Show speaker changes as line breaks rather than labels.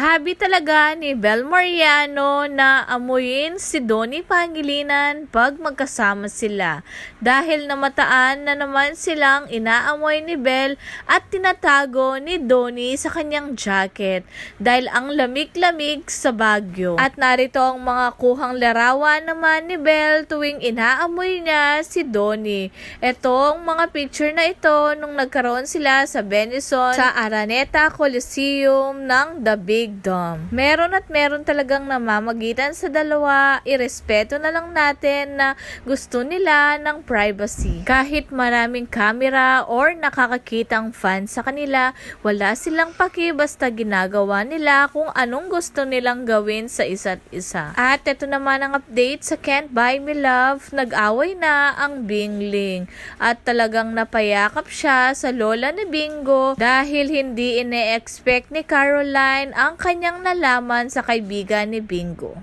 Habi talaga ni Bel Mariano na amuyin si Donnie Pangilinan pag magkasama sila. Dahil namataan na naman silang inaamoy ni Bel at tinatago ni Donnie sa kanyang jacket dahil ang lamig-lamig sa Baguio. At narito ang mga kuhang larawan naman ni Bel tuwing inaamoy niya si Donnie. Itong mga picture na ito nung nagkaroon sila sa Benison sa Araneta Coliseum ng The Big Dome. Meron at meron talagang namamagitan sa dalawa. Irespeto na lang natin na gusto nila ng privacy. Kahit maraming camera or nakakakitang fans sa kanila, wala silang paki basta ginagawa nila kung anong gusto nilang gawin sa isa't isa. At ito naman ang update sa Can't Buy Me Love. Nag-away na ang Bingling. At talagang napayakap siya sa lola ni Bingo dahil hindi ine-expect ni Caroline ang kanyang nalaman sa kaibigan ni Bingo.